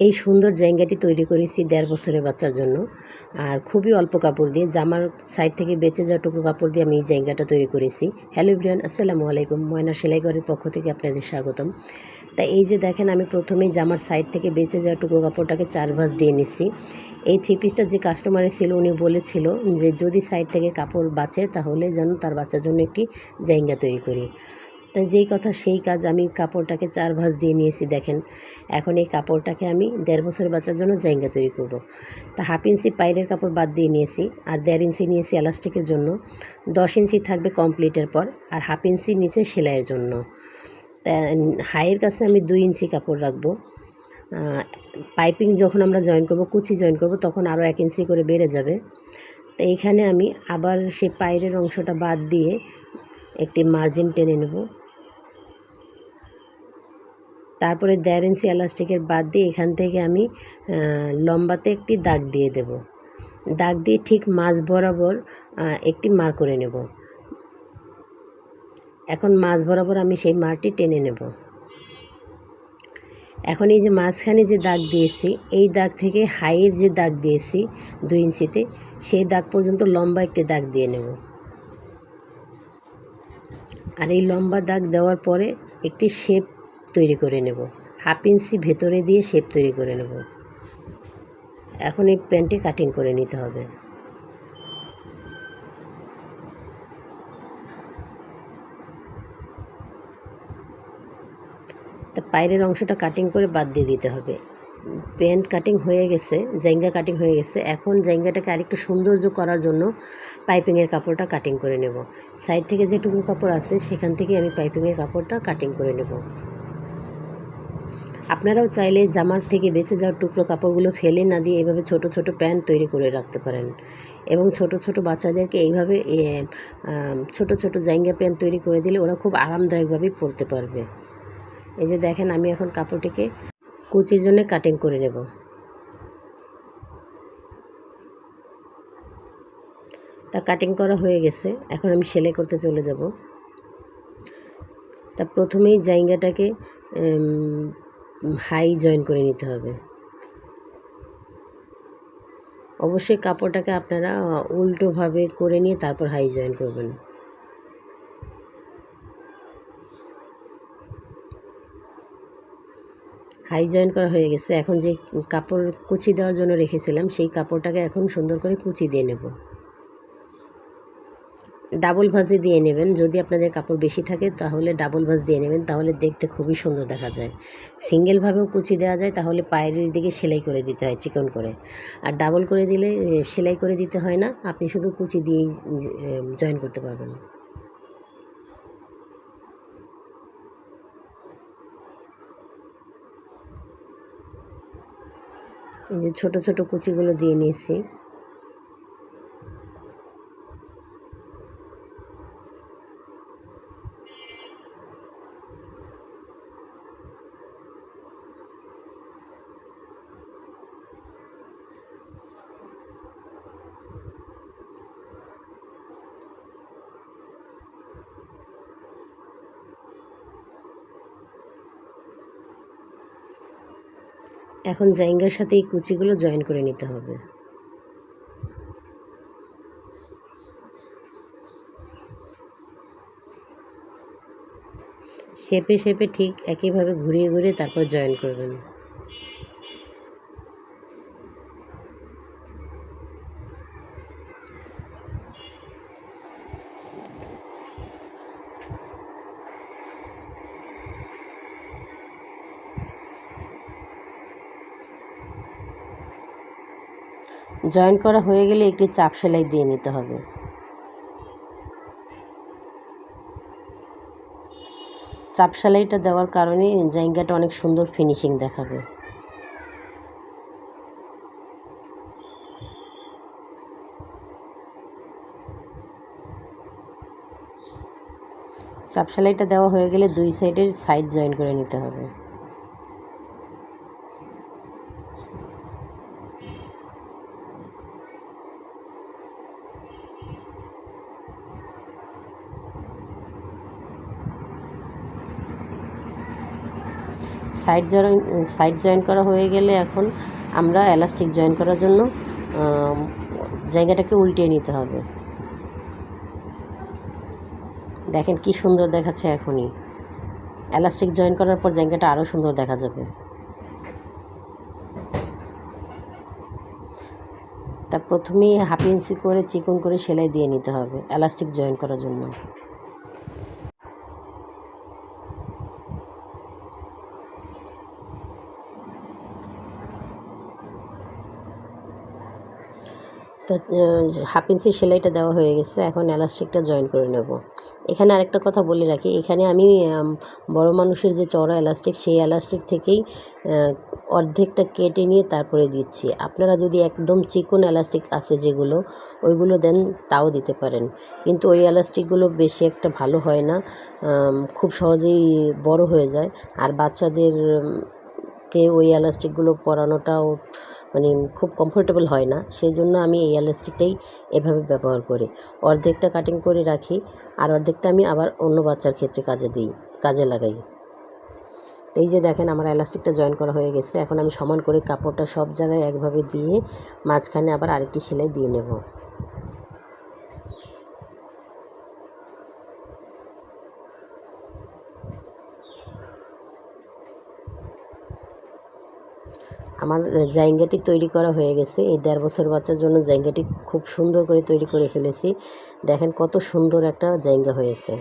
এই সুন্দর জায়গাটি তৈরি করেছি দেড় বছরের বাচ্চার জন্য। আর খুবই অল্প কাপড় দিয়ে, জামার সাইড থেকে বেঁচে যাওয়া টুকরো কাপড় দিয়ে আমি এই জায়গাটা তৈরি করেছি। হ্যালো ব্রিয়ান আসসালামু আলাইকুম। ময়না সেলাই ঘরের পক্ষ থেকে আপনাদের স্বাগতম। তা এই যে দেখেন, আমি প্রথমেই জামার সাইড থেকে বেঁচে যাওয়া টুকরো কাপড়টাকে চার ভাঁজ দিয়ে নিচ্ছি এই থ্রি পিসটা যে কাস্টমারের ছিল উনি বলেছিল যে যদি সাইড থেকে কাপড় বাঁচে, তাহলে যেন তার বাচ্চার জন্য একটি জায়গা তৈরি করি। যেই কথা সেই কাজ আমি কাপড়টাকে চার ভাঁজ দিয়ে নিয়েছি, দেখেন। এখন এই কাপড়টাকে আমি দেড় বছর বাচ্চার জন্য জায়গা তৈরি করব। তা হাফ ইঞ্চি পাইরের কাপড় বাদ দিয়ে নিয়েছি আর দেড় ইঞ্চি নিয়েছি এলাস্টিকের জন্য। দশ ইঞ্চি থাকবে কমপ্লিটের পর আর হাফ ইঞ্চি নিচে সেলাইয়ের জন্য। হাইয়ের কাছে আমি দুই ইঞ্চি কাপড় রাখব। পাইপিং যখন আমরা জয়েন করব, কুচি জয়েন করব, তখন আরও এক ইঞ্চি করে বেড়ে যাবে। তো এইখানে আমি আবার সেই পাইরের অংশটা বাদ দিয়ে একটি মার্জিন টেনে নেব। তারপরে দেড় ইঞ্চি এলাস্টিকের বাদ দিয়ে এখান থেকে আমি লম্বাতে একটি দাগ দিয়ে দেব। দাগ দিয়ে ঠিক মাছ বরাবর একটি মার করে নেব। এখন মাছ বরাবর আমি সেই মারটি টেনে নেব। এখন এই যে মাঝখানে যে দাগ দিয়েছি, এই দাগ থেকে হাইয়ের যে দাগ দিয়েছি দুই ইঞ্চিতে সেই দাগ পর্যন্ত লম্বা একটি দাগ দিয়ে নেব। আর এই লম্বা দাগ দেওয়ার পরে একটি শেপ তৈরি করে নেব। হাফ ইঞ্চি ভেতরে দিয়ে শেপ তৈরি করে নেব। এখন এই প্যান্টটি কাটিং করে নিতে হবে। তা পায়ের অংশটা কাটিং করে বাদ দিয়ে দিতে হবে। প্যান্ট কাটিং হয়ে গেছে জাইঙ্গা কাটিং হয়ে গেছে। এখন জাইঙ্গাটাকে আরেকটু সৌন্দর্য করার জন্য পাইপিংয়ের কাপড়টা কাটিং করে নেব। সাইড থেকে যেটুকু কাপড় আছে, সেখান থেকে আমি পাইপিংয়ের কাপড়টা কাটিং করে নেব। আপনারাও চাইলে জামার থেকে বেঁচে যাওয়ার টুকরো কাপড়গুলো ফেলে না দিয়ে এভাবে ছোট ছোট প্যান্ট তৈরি করে রাখতে পারেন। এবং ছোট ছোট বাচ্চাদেরকে এইভাবে ছোট ছোট জাইঙ্গা প্যান্ট তৈরি করে দিলে ওরা খুব আরামদায়কভাবেই পরতে পারবে। এই যে দেখেন, আমি এখন কাপড়টিকে কুচির জন্য কাটিং করে নেব। তা কাটিং করা হয়ে গেছে। এখন আমি সেলাই করতে চলে যাব। তা প্রথমেই জায়গাটাকে হাই জয়েন করে নিতে হবে। অবশ্যই কাপড়টাকে আপনারা উল্টোভাবে করে নিয়ে তারপর হাই জয়েন করবেন। হাই জয়েন করা হয়ে গেছে। এখন যে কাপড় কুচি দেওয়ার জন্য রেখেছিলাম, সেই কাপড়টাকে এখন সুন্দর করে কুচি দিয়ে নেব। ডাবল ভাজে দিয়ে নেবেন। যদি আপনাদের কাপড় বেশি থাকে, তাহলে ডাবল ভাজ দিয়ে নেবেন। তাহলে দেখতে খুবই সুন্দর দেখা যায়। সিঙ্গেলভাবেও কুচি দেওয়া যায়, তাহলে পায়ের দিকে সেলাই করে দিতে হয়, চিকন করে। আর ডাবল করে দিলে সেলাই করে দিতে হয় না। আপনি শুধু কুচি দিয়েই জয়েন করতে পারবেন। এই যে ছোটো ছোটো কুচিগুলো দিয়ে নিয়েছি। এখন জাইঙ্গার সাথে এই কুচিগুলো জয়েন করে নিতে হবে। শেপে শেপে ঠিক একইভাবে ঘুরিয়ে ঘুরিয়ে তারপর জয়েন করবেন। জয়েন করা হয়ে গেলে একটি চাপ সেলাই দিয়ে নিতে হবে। চাপ সেলাইটা দেওয়ার কারণে জায়গাটা অনেক সুন্দর ফিনিশিং দেখাবে। চাপ সেলাইটা দেওয়া হয়ে গেলে দুই সাইডের সাইড জয়েন করে নিতে হবে। সাইড জয়েন সাইড জয়েন করা হয়ে গেলে এখন আমরা এলাস্টিক জয়েন করার জন্য জায়গাটাকে উল্টিয়ে নিতে হবে। দেখেন কি সুন্দর দেখাচ্ছে এখনই। এলাস্টিক জয়েন করার পর জায়গাটা আরও সুন্দর দেখা যাবে। তা প্রথমেই হাফ ইঞ্চি করে চিকন করে সেলাই দিয়ে নিতে হবে এলাস্টিক জয়েন করার জন্য। তা হাফ ইঞ্চি সেলাইটা দেওয়া হয়ে গেছে এখন এলাস্টিকটা জয়েন করে নেব। এখানে আরেকটা কথা বলে রাখি এখানে আমি বড় মানুষের যে চড়া এলাস্টিক সেই এলাস্টিক থেকেই অর্ধেকটা কেটে নিয়ে তারপরে দিচ্ছি। আপনারা যদি একদম চিকন এলাস্টিক আছে যেগুলো ওইগুলো দেন তাও দিতে পারেন। কিন্তু ওই এলাস্টিকগুলো বেশি একটা ভালো হয় না খুব সহজেই বড় হয়ে যায়। আর বাচ্চাদের উম, কে ওই এলাস্টিকগুলো পরানোটাও মানে খুব কমফোর্টেবল হয় না। সেই জন্য আমি এই এলাস্টিকটাই এভাবে ব্যবহার করি। অর্ধেকটা কাটিং করে রাখি আর অর্ধেকটা আমি আবার অন্য বাচ্চার ক্ষেত্রে কাজে দিই, কাজে লাগাই। এই যে দেখেন আমার এলাস্টিকটা জয়েন করা হয়ে গেছে। এখন আমি সমান করে কাপড়টা সব জায়গায় একভাবে দিয়ে মাঝখানে আবার আরেকটি সেলাই দিয়ে নেব। আমার জায়গাটি তৈরি করা হয়ে গেছে। এই দেড় বছর বাচ্চার জন্য জায়গাটি খুব সুন্দর করে তৈরি করে ফেলেছি। দেখেন কত সুন্দর একটা জায়গা হয়েছে।